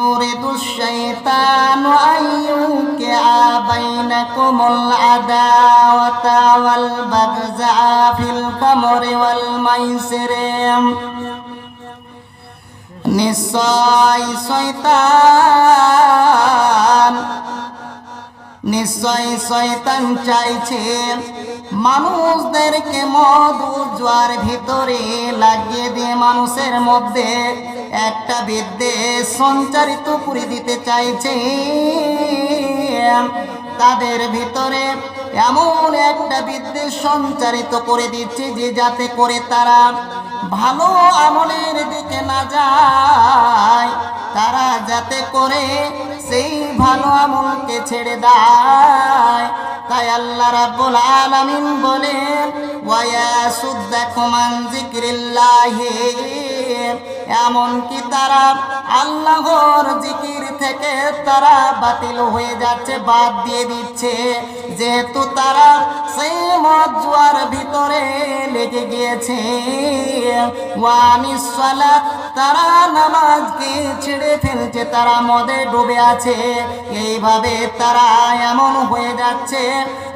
يريد الشيطان أن يوقع بينكم العداوة والبغضاء في الخمر والميسر নিশ্চয় শয়তান নিশ্চয় শয়তান চাইছে মানুষদেরকে মধু জোয়ার ভিতরে লাগিয়ে দিয়ে মানুষের মধ্যে একটা বিদ্বেষ সঞ্চারিত করে দিতে চাইছে তাদের ভিতরে এমন একটা বিদ্বেষ সঞ্চারিত করে দিচ্ছে যে যাতে করে তারা ভালো আমলের দিকে না যায়। তারা যাতে করে সেই ভালো আমলকে ছেড়ে দেয়। তাই আল্লাহ রাব্বুল আলামিন বলেন ওয়া ইয়াসুদ্দাকুম আন যিকরিল্লাহি। এমনকি তারা আল্লাহর জিকির থেকে তারা বাতিল হয়ে যাচ্ছে, বাদ দিয়ে দিচ্ছে। যেহেতু তারা সেই মদ জুয়ার ভিতরে লেগে গিয়েছে। তারা নামাজকে ছেড়ে ফেলছে, তারা মদে ডুবে আছে। এইভাবে তারা এমন হয়ে যাচ্ছে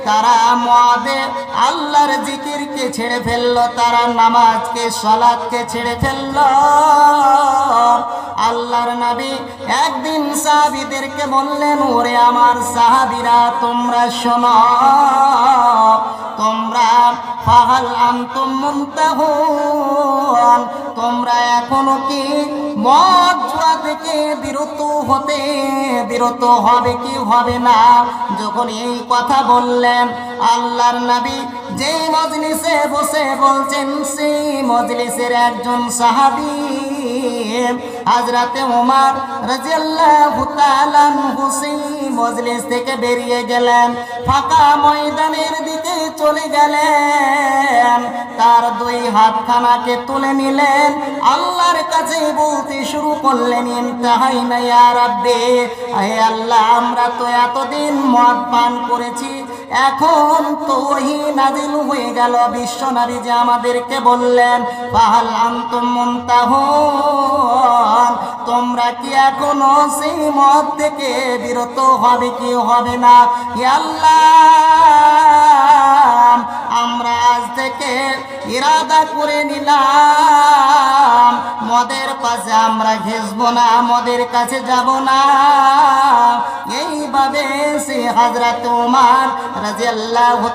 তারা মদে আল্লাহর জিকিরকে ছেড়ে ফেলল, তারা নামাজকে সলাদকে ছেড়ে ফেলল। আল্লাহর নবী একদিন সাহাবিদেরকে বললেন, ওরে আমার সাহাবিরা, তোমরা শোনো, তোমরা ফাহাল আনতুম মুনতাহুন, তোমরা এখনও কি মদ জুয়া থেকে বিরত হতে, বিরত হবে কি হবে না? যখন এই কথা বললেন আল্লাহর নবী যেই মজলিসে বসে বলছেন, সেই মজলিসের একজন সাহাবী, হাজরাতে ওমর রাজিয়াল্লাহু তাআলা হুসেন মজলিস থেকে বেরিয়ে গেলেন, ফাঁকা ময়দানের দিকে চলে গেলেন। তার দুই হাতখানাকে তুলে নিলেন, আল্লাহর কাছে বলতে শুরু করলেন, ইনতাহাই না ইয়া রাব্বি হে আল্লাহ, আমরা তো এতদিন মদ পান করেছি এখন তো ওহি নাজিল হয়ে গেল, বিশ্ব নারী যে আমাদেরকে বললেন পাহাল আন্তুম মুনতাহুন। তোমরা কি এখনও সেই মত থেকে বিরত হবে কি হবে না? আল্লাহ! আমরা আজ থেকে ইরাদা করে নিলাম। মদের পাশে আমরা ঘেসব না, মদের কাছে যাব না। এইভাবে সে হাজরাত তোমার রাজিয়াল্লাহু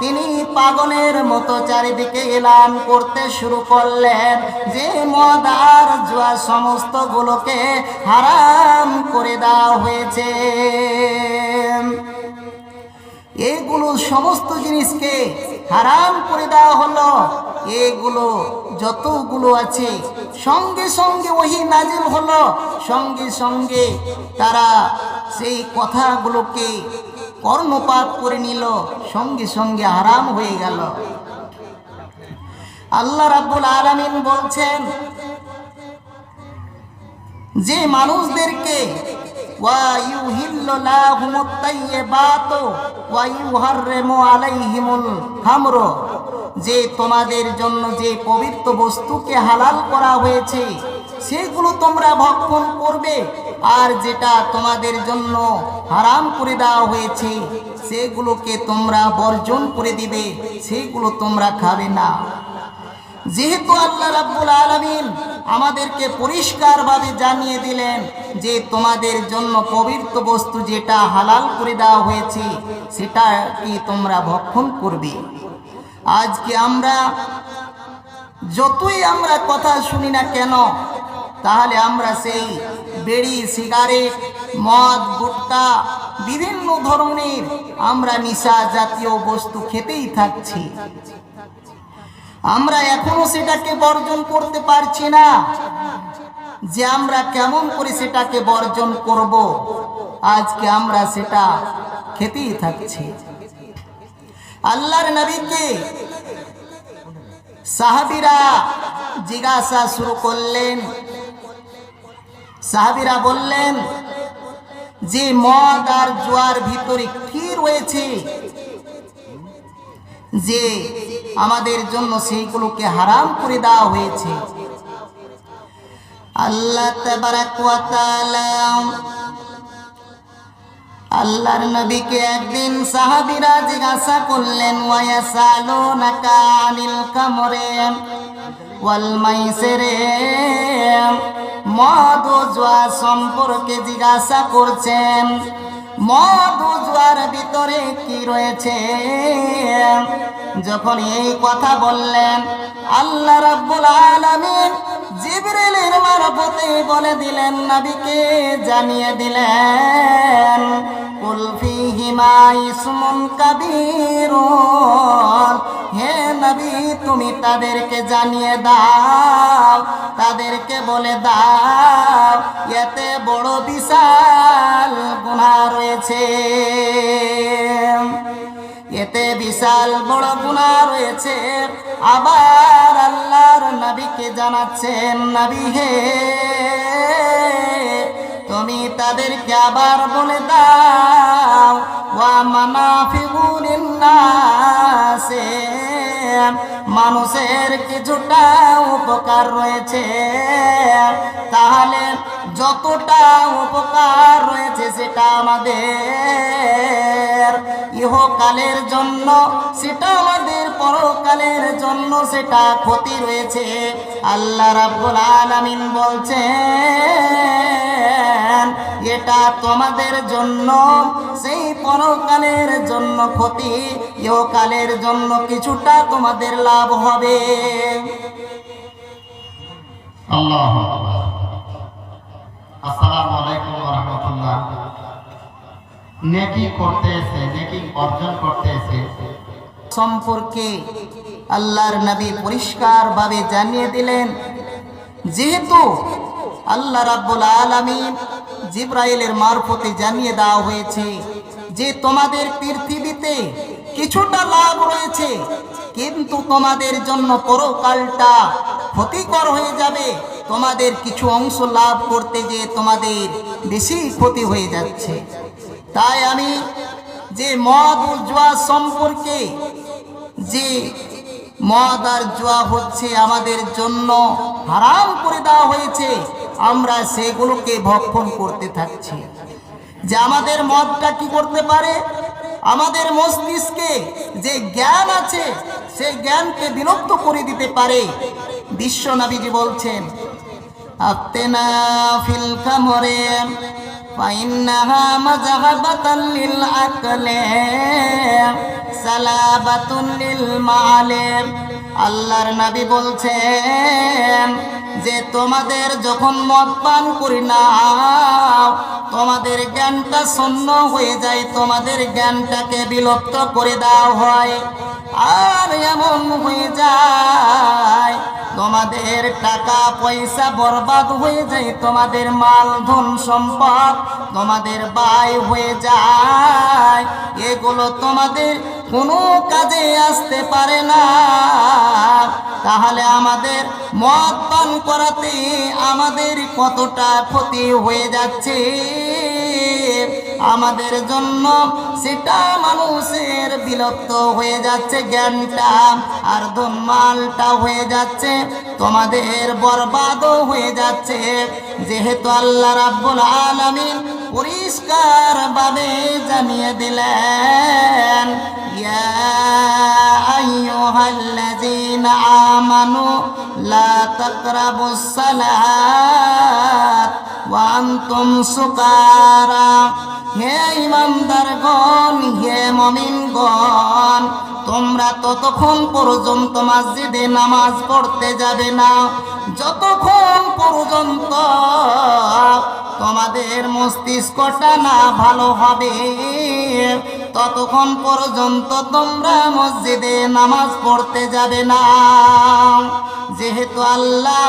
তিনি পাগলের মতো চারিদিকে এলাম করতে শুরু করলেন যে মদ আর জুয়া সমস্ত গুলোকে হারাম করে দেওয়া হয়েছে। সমস্ত জিনিসকে হারাম করে দেওয়া হলো। এগুলো যতগুলো আছে, সঙ্গে সঙ্গে ওহি নাজিল হলো। সঙ্গে সঙ্গে তারা সেই কথাগুলোকে কর্ণপাত করে নিল। সঙ্গে সঙ্গে হারাম হয়ে গেল। আল্লাহ রাব্বুল আলামিন বলছেন, যে মানুষদেরকে ويهل لهم الطيبات ويحرم عليهم الخمر যে তোমাদের জন্য যে পবিত্র বস্তুকে হালাল করা হয়েছে সেগুলো তোমরা ভক্ষণ করবে আর যেটা তোমাদের জন্য হারাম করে দেওয়া হয়েছে সেগুলোকে তোমরা বর্জন করে দিবে সেগুলো তোমরা খাবে না যেহেতু আল্লাহ রাব্বুল আলামিন আমাদেরকে পরিষ্কারভাবে জানিয়ে দিলেন যে তোমাদের জন্য পবিত্র বস্তু যেটা হালাল করে দেওয়া হয়েছে, সেটা কি তোমরা ভক্ষণ করবে? আজকে আমরা যতই আমরা কথা শুনি না কেন, তাহলে আমরা সেই বেড়ি, সিগারেট, মদ, গুটকা, বিভিন্ন ধরনের আমরা নিশা জাতীয় বস্তু খেতেই থাকছি। আমরা এখনও সেটাকে বর্জন করতে পারছি না। যে আমরা কেমন করে সেটাকে বর্জন করব, আজকে আমরা সেটা খেতেই থাকছি। আল্লাহর নবীকে সাহাবিরা জিজ্ঞাসা শুরু করলেন। সাহাবিরা বললেন, যে মদ আর জোয়ার ভিতরে কি রয়েছে? যে আমাদের জন্য সেইগুলোকে হারাম করে দেওয়া হয়েছে। আল্লাহ আল্লাহর নবীকে একদিন সাহাবীরা জিজ্ঞাসা করলেন আনিল কামরে মদ ও জুয়া সম্পর্কে জিজ্ঞাসা করছেন। মদ ভিতরে কি রয়েছে? যখন এই কথা বললেন, আল্লাহ রাব্বুল আলামিন জিবরিলের মারফতে বলে দিলেন, নবীকে জানিয়ে দিলেন ফীহিমা ইসমুন কাবীরুন হে নবী, তুমি তাদেরকে জানিয়ে দাও, তাদেরকে বলে দাও, এতে বড় বিশাল গুনাহ রয়েছে। এতে বিশাল বড় গুণা রয়েছে। আবার আল্লাহর নবীকে জানাচ্ছেন, নবী হে তুমি তাদেরকে আবার বলে দাও, ওয়া মানাফিগুলিন নাসে মানুষের কিছুটা উপকার রয়েছে। তাহলে যতটা উপকার রয়েছে সেটা আমাদের ইহকালের জন্য, সেটা আমাদের পরকালের জন্য সেটা ক্ষতি রয়েছে। আল্লাহ রাব্বুল আলামিন বলছেন এটা তোমাদের জন্য সেই পরকালের জন্য ক্ষতি ইহকালের জন্য কিছুটা তোমাদের লাভ হবে। আল্লাহ আসসালামু আলাইকুম ওয়া নেকি করতে এসে নেকি অর্জন করতে এসে সম্পর্কে আল্লাহর নবী পরিষ্কারভাবে জানিয়ে দিলেন যেহেতু আল্লাহ রাব্বুল আলামিন জিব্রাইলের মারফতে জানিয়ে দেওয়া হয়েছে যে তোমাদের পৃথিবীতে কিছুটা লাভ রয়েছে, কিন্তু তোমাদের জন্য পরকালটা ক্ষতিকর হয়ে যাবে। তোমাদের কিছু অংশ লাভ করতে যে তোমাদের বেশি ক্ষতি হয়ে যাচ্ছে। তাই আমি যে মদ ও জুয়া সম্পর্কে, যে মদ আর জোয়া হচ্ছে আমাদের জন্য হারাম করে দেওয়া হয়েছে আমরা সেগুলোকে ভক্ষণ করতে থাকছি। যে আমাদের মতটা কি করতে পারে? আমাদের মস্তিষ্কে যে জ্ঞান আছে, সেই জ্ঞানকে বিলুপ্ত করে দিতে পারে। বিশ্ব নবীজি বলছেন আত্মেনা ফিল কামরে। فإنها مذهبة للعقل سلابة للمعالم আল্লাহর নবী বলছেন যে তোমাদের যখন মদ পান করি না তোমাদের জ্ঞানটা শূন্য হয়ে যায় তোমাদের জ্ঞানটাকে বিলুপ্ত করে দেওয়া হয় আর এমন হয়ে যায় তোমাদের টাকা পয়সা বরবাদ হয়ে যায় তোমাদের মাল ধন সম্পদ তোমাদের বাই হয়ে যায়। এগুলো তোমাদের কোনো কাজে আসতে পারে না। তাহলে আমাদের মদ পান করাতে আমাদের কতটা ক্ষতি হয়ে যাচ্ছে? আমাদের জন্য সেটা মানুষের বিলুপ্ত হয়ে যাচ্ছে জ্ঞানটা, আর ধনমালটা হয়ে যাচ্ছে, তোমাদের বরবাদও হয়ে যাচ্ছে। যেহেতু আল্লাহ রাব্বুল আলামিন পরিষ্কার ভাবে জানিয়ে দিলেন আমানু লা তাকরাবুস সালাত। ওয়া আনতুম সুকারা। হে ইমানদার গণ হে মমিন গণ তোমরা ততক্ষণ পর্যন্ত মসজিদে নামাজ পড়তে যাবে না। যতক্ষণ পর্যন্ত তোমাদের মস্তিষ্কটা না ভালো হবে ততক্ষণ পর্যন্ত তোমরা মসজিদে নামাজ পড়তে যাবে না। যেহেতু আল্লাহ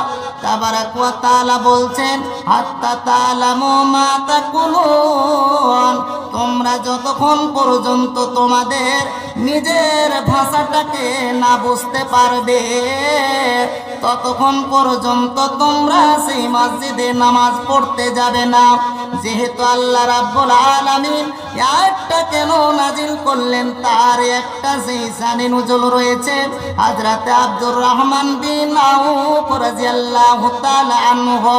তাআলা বলছেন, হাত্তা তালামু মা তাকুলুন। তোমরা যতক্ষণ পর্যন্ত তোমাদের নিজের ভাষাটাকে না বুঝতে পারবে, ততক্ষণ পর্যন্ত তোমরা সেই মসজিদে নামাজ পড়তে যাবে না। যেহেতু আল্লাহ রাব্বুল আলামিন একটা কেন নাজিল করলেন, তার একটা সেই সানে নজল রয়েছে হযরত আব্দুর রহমান বিন আনহু,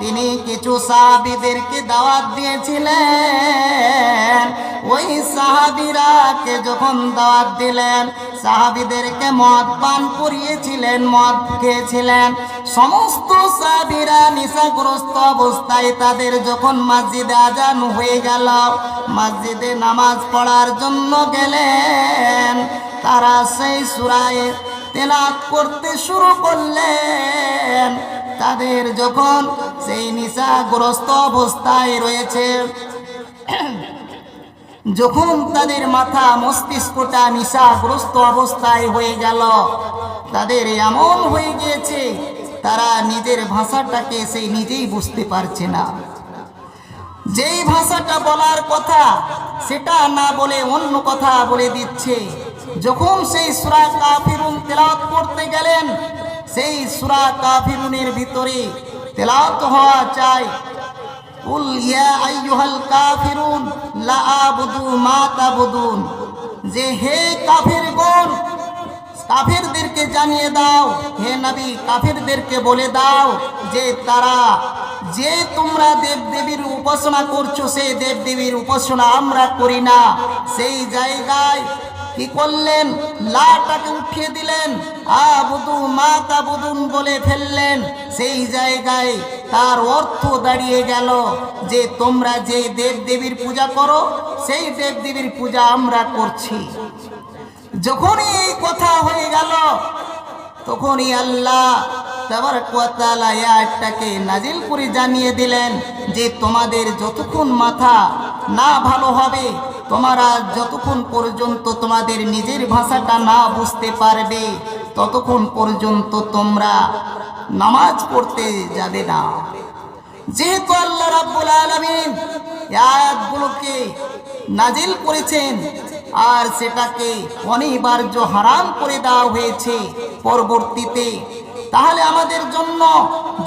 তিনি কিছু সাহাবীদেরকে দাওয়াত দিয়েছিলেন। ওই সাহাবীরাকে যখন দাওয়াত দিলেন, সাহাবীদেরকে মদ পান করিয়েছিলেন, মদ খেয়েছিলেন। সমস্ত সাহাবীরা নিশাগ্রস্ত অবস্থায় তাদের যখন মসজিদে আজান হয়ে গেল, মসজিদে নামাজ পড়ার জন্য গেলেন। তারা সেই সুরায় তেলাত করতে শুরু করলেন। তাদের যখন সেই নিশাগ্রস্ত অবস্থায় রয়েছে, যখন তাদের মাথা মস্তিষ্কটা নিশাগ্রস্ত অবস্থায় হয়ে গেল, তাদের এমন হয়ে গিয়েছে, তারা নিজের ভাষাটাকে সেই নিজেই বুঝতে পারছে না। যেই ভাষাটা বলার কথা, সেটা না বলে অন্য কথা বলে দিচ্ছে। যখন সেই সুরা কাফিরুন তেলাওয়াত করতে গেলেন, সেই সুরা কাফিরুনের ভিতরে তেলাওয়াত হওয়া চাই। কুল ইয়া আইয়ুহাল কাফিরুন, লা আবুদু মা তাবুদুন। যে হে কাফিরগণ কাফিরদেরকে জানিয়ে দাও, হে নবী, কাফেরদেরকে বলে দাও যে তারা যে তোমরা দেব দেবীর উপাসনা করছ সেই দেব দেবীর উপাসনা আমরা করি না। সেই জায়গায় কি করলেন? লাটাকে উঠিয়ে দিলেন, আবুদু মাতা বুদুন বলে ফেললেন। সেই জায়গায় তার অর্থ দাঁড়িয়ে গেল যে তোমরা যে দেব দেবীর পূজা করো, সেই দেব দেবীর পূজা আমরা করছি। যখনই এই কথা হয়ে গেল, তখনই আল্লাহ তাবারকাতাকে নাজিল করে জানিয়ে দিলেন যে তোমাদের যতক্ষণ মাথা না ভালো হবে, তোমরা যতক্ষণ পর্যন্ত তোমাদের নিজের ভাষাটা না বুঝতে পারবে, ততক্ষণ পর্যন্ত তোমরা নামাজ পড়তে যাবে না। যেহেতু আল্লাহ রাব্বুল আলামিন আয়াতগুলোকে নাজিল করেছেন আর সেটাকে অনিবার্য হারাম করে দেওয়া হয়েছে পরবর্তীতে। তাহলে আমাদের জন্য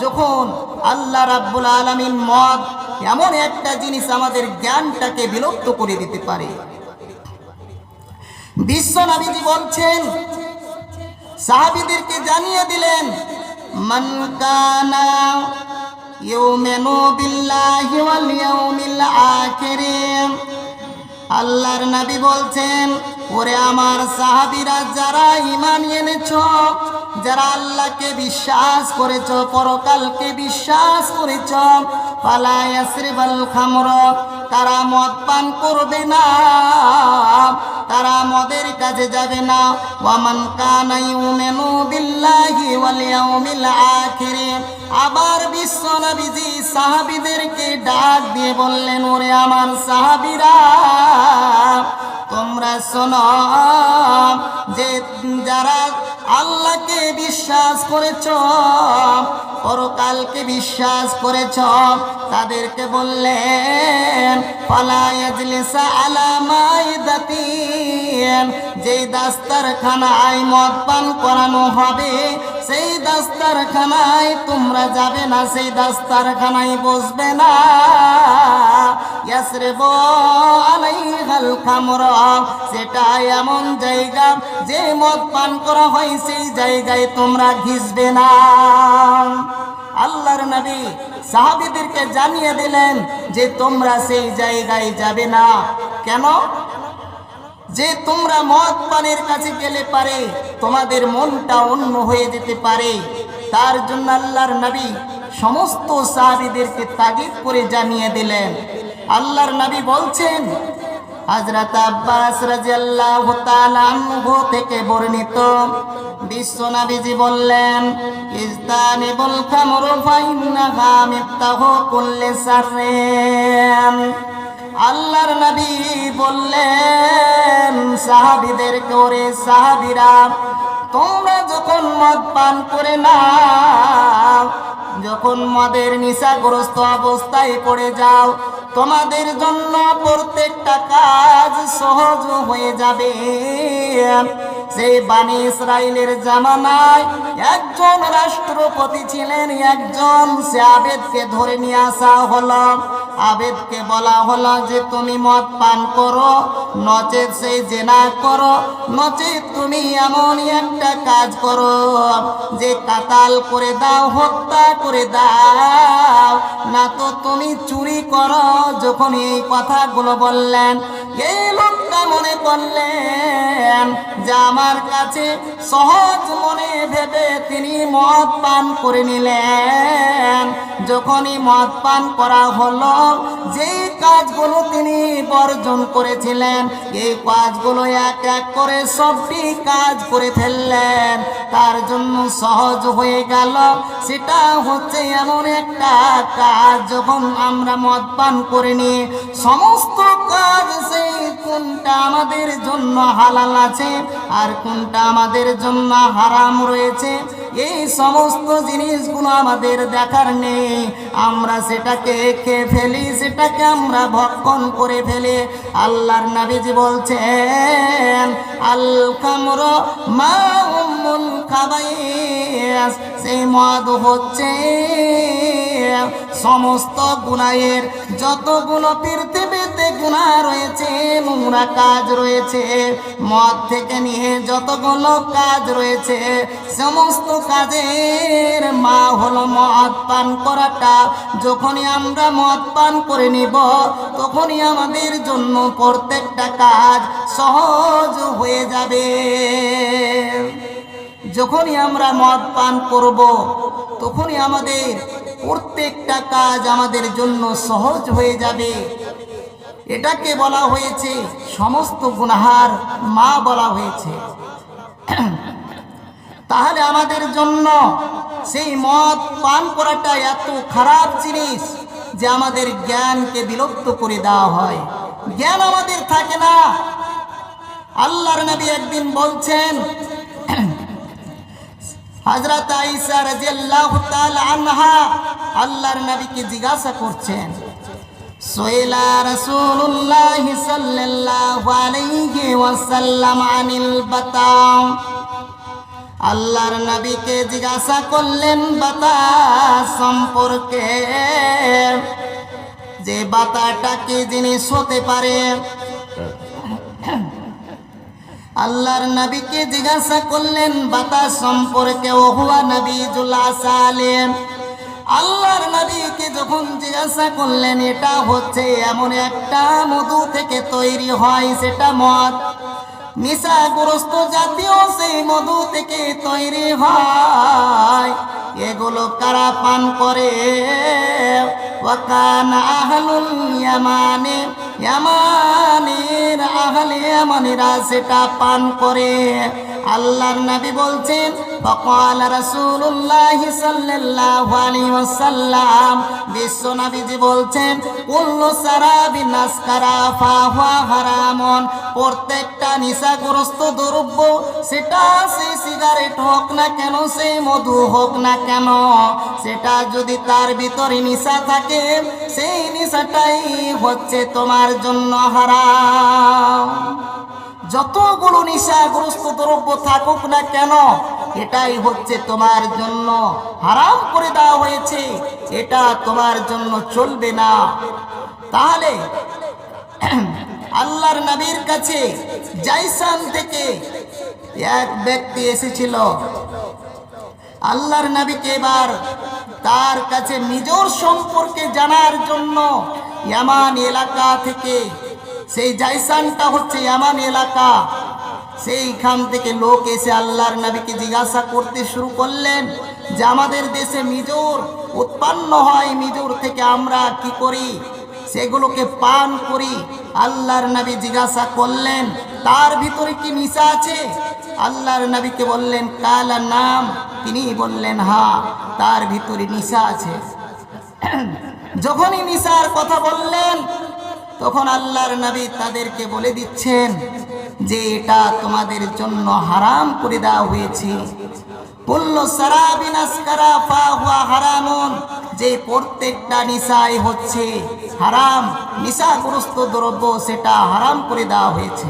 যখন আল্লাহ রাব্বুল আলামিন মদ এমন একটা জিনিস আমাদের জ্ঞানটাকে বিলুপ্ত করে দিতে পারে। বিশ্ব নবীজি বলছেন, সাহাবীদেরকে জানিয়ে দিলেন, মান কানা ইউমিনু বিল্লাহি ওয়াল ইয়াউমিল আখির আল্লাহর নবী বলছেন, ওরে আমার সাহাবিরা, যারা ঈমান এনেছ, যারা আল্লাহকে বিশ্বাস করেছ, পরকালকে বিশ্বাস করেছ, ফালা ইয়াসরিবাল খামর, তারা মদ পান করবে না, তারা মদের কাছে যাবে না, ওয়ামান কানা ইউমিনু বিল্লাহি ওয়াল ইয়াউমিল আখির। আবার বিশ্ব নবীজি সাহাবীদেরকে ডাক দিয়ে বললেন, ওরে আমার সাহাবীরা তোমরা শোনো, যে যারা আল্লাহকে বিশ্বাস করেছ, পরকালকে বিশ্বাস করেছ, তাদেরকে বললেন আলামাই দাতিন যেই দাস্তার খানায় মদ পান করানো হবে, সেই দাস্তারখানায় তোমরা যাবে না, সেই দাস্তারখানায় বসবে না। ইয়াসরিব আলাইহাল খামরা, সেটা এমন জায়গা যে মদ পান করা হয় সেই জায়গায় তোমরা ঘিসবে না। আল্লাহর নবী সাহাবীদেরকে জানিয়ে দিলেন যে তোমরা সেই জায়গায় যাবে না। কেন? যে তোমরা মদ পানের কাছে গেলে পারে, তোমাদের মনটা অন্য হয়ে যেতে পারে। তার জন্য আল্লাহর নবী সমস্ত সাহাবীদেরকে তাগিদ করে জানিয়ে দিলেন। আল্লাহর নবী বলছেন, হযরত আব্বাস রাদিয়াল্লাহু তাআলা আনহু থেকে বর্ণিত বিশ্ব নবীজি বললেন ইস্তানিবুল খামরু ফাইন্নাহা মিফতাহু কুল্লি সাররিন। আল্লাহর নবী বললেন সাহাবীদের করে সাহাবীরা, তোমরা যখন মদ পান করে না যখন মদের নিশাগ্রস্ত অবস্থায় পড়ে যাও, তোমাদের জন্য প্রত্যেকটা কাজ সহজ হয়ে যাবে। সেই বাণী ইসরায়েলের জামানায় একজন রাষ্ট্রপতি ছিলেন, একজন সে আবেদকে ধরে নিয়ে আসা হলো। আবেদকে বলা হলো যে তুমি মদ পান করো, নচেত সেই জেনা করো, নচেত তুমি এমনই একটা কাজ করো যে কাতাল করে দাও, হত্যা করে দাও। না তো তুমি চুরি করো, যখন এই কথাগুলো বললেন এই লোকটা মনে করলেন। যে আমার কাছে সহজ মনে ভেবে তিনি মদ পান করে নিলেন। যখনই মদ পান করা হলো যে কাজগুলো তিনি বর্জন করেছিলেন, এই কাজগুলো এক এক করে সবটি কাজ করে ফেললেন। তার জন্য সহজ হয়ে গেল। সেটা হচ্ছে এমন একটা কাজ, যখন আমরা মদ পান করে নিয়ে সমস্ত কাজ সেই কোনটা আমাদের জন্য হালাল আছে আর কোনটা আমাদের জন্য হারাম রয়েছে? এই সমস্ত জিনিসগুলো আমাদের দেখার নেই। আমরা সেটাকে খেয়ে ফেলি, সেটাকে আমরা ভক্ষণ করে ফেলি। আল্লাহর নাবিজি বলছেন আল কামর মা খাবাইয়াস সেই মদ হচ্ছে সমস্ত গুনাহের, যতগুলো পৃথিবীতে গুনাহ রয়েছে, নোংরা কাজ রয়েছে, মদ থেকে নিয়ে যতগুলো কাজ রয়েছে, সমস্ত কাজের মা হলো মদ পান করাটা। যখনই আমরা মদ পান করে নিব, তখনই আমাদের জন্য প্রত্যেকটা কাজ সহজ হয়ে যাবে। যখনই আমরা মদ পান করব, তখনই আমাদের প্রত্যেকটা কাজ আমাদের জন্য সহজ হয়ে যাবে। এটাকে বলা হয়েছে সমস্ত গুনাহার মা বলা হয়েছে। তাহলে আমাদের জন্য সেই মদ পান করাটা এত খারাপ জিনিস যে আমাদের জ্ঞানকে বিলুপ্ত করে দেওয়া হয়। জ্ঞান আমাদের থাকে না। আল্লাহর নবী একদিন বলছেন হজরত আইসা রাদিয়াল্লাহু তাআলা আনহা আল্লাহর নবীকে জিজ্ঞাসা করছেন আল্লাহর নবীকে জিজ্ঞাসা করলেন বাতাস সম্পর্কে যে বাতাটা কি জিনিস হতে পারে? আল্লাহর নবীকে জিজ্ঞাসা করলেন বাতাস সম্পর্কে ওহুয়া নবী সালেম আল্লাহর নবীকে যখন জিজ্ঞাসা করলেন, এটা হচ্ছে এমন একটা মধু থেকে তৈরি হয়, সেটা মদ। নিশাগ্রস্ত জাতীয় সেই মধু থেকে তৈরি হয়। এগুলো কারা পান করে? ওয়াকান আহলুল ইয়ামানে কোরআনের আহলে মনিরা সেটা পান করে। আল্লাহর নবী বলছেন বকাল রাসূলুল্লাহ সাল্লাল্লাহু আলাইহি ওয়াসাল্লাম। বিশ্ব নবীজি বলছেন, কুল্লু সারাবিন নাসকারা ফাহুয়া হারামুন। প্রত্যেকটা নিশাগ্রস্ত দ্রব্য, সেটা সে সিগারেট হোক না কেন সে মধু হোক না কেন, সেটা যদি তার ভিতরে নিশা থাকে, সেই নিশাটাই হচ্ছে তোমার জন্য হারাম। যতগুলো নিশাগ্রস্ত দ্রব্য থাকুক না কেন, এটাই হচ্ছে তোমার জন্য। হারাম করে দেওয়া হয়েছে, এটা তোমার জন্য চলবে না। তাহলে, আল্লাহর নবীর কাছে জাইসান থেকে এক ব্যক্তি এসেছিল। আল্লাহর নবীকে এবার তার কাছে নিজর সম্পর্কে জানার জন্য ইয়ামান এলাকা থেকে সেই জাইসানটা হচ্ছে এমন এলাকা। সেইখান থেকে লোক এসে আল্লাহর নবীকে জিজ্ঞাসা করতে শুরু করলেন যে, আমাদের দেশে মিজোর উৎপন্ন হয়, মিজোর থেকে আমরা কি করি? সেগুলোকে পান করি। আল্লাহর নবী জিজ্ঞাসা করলেন, তার ভিতরে কি নিশা আছে? আল্লাহর নবীকে বললেন, কালা নাম। তিনি বললেন, হা, তার ভিতরে নিশা আছে। যখনই নিশার কথা বললেন তখন আল্লাহর নবী তাদেরকে বলে দিচ্ছেন যে এটা তোমাদের জন্য হারাম করে দেওয়া হয়েছে। বলল, সারাবিন পা ফাহুয়া হারামুন, যে প্রত্যেকটা নিশাই হচ্ছে হারাম, নিশাগ্রস্ত দ্রব্য সেটা হারাম করে দেওয়া হয়েছে।